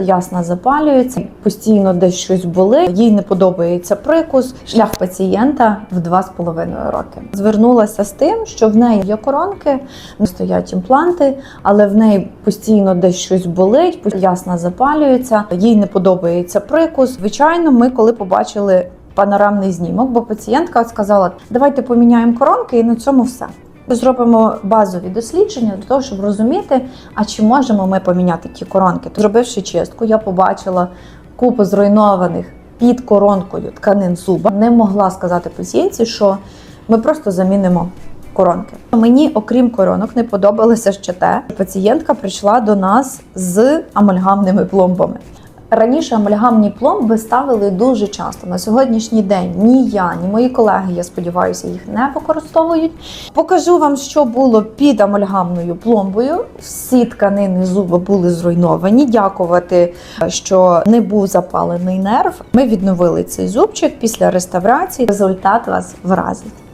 Ясна запалюється, постійно десь щось болить. Їй не подобається прикус. Шлях пацієнта в 2,5 роки. Звернулася з тим, що в неї є коронки, не стоять імпланти, але в неї постійно десь щось болить, ясна запалюється. Їй не подобається прикус. Звичайно, ми коли побачили панорамний знімок, бо пацієнтка сказала: давайте поміняємо коронки, і на цьому все. Зробимо базові дослідження для того, щоб розуміти, а чи можемо ми поміняти ті коронки. Зробивши чистку, я побачила купу зруйнованих під коронкою тканин зуба. Не могла сказати пацієнтці, що ми просто замінимо коронки. Мені, окрім коронок, не подобалося ще те, що пацієнтка прийшла до нас з амальгамними пломбами. Раніше амальгамні пломби ставили дуже часто. На сьогоднішній день ні я, ні мої колеги, я сподіваюся, їх не використовують. Покажу вам, що було під амальгамною пломбою. Всі тканини зуба були зруйновані. Дякувати, що не був запалений нерв. Ми відновили цей зубчик після реставрації. Результат вас вразить.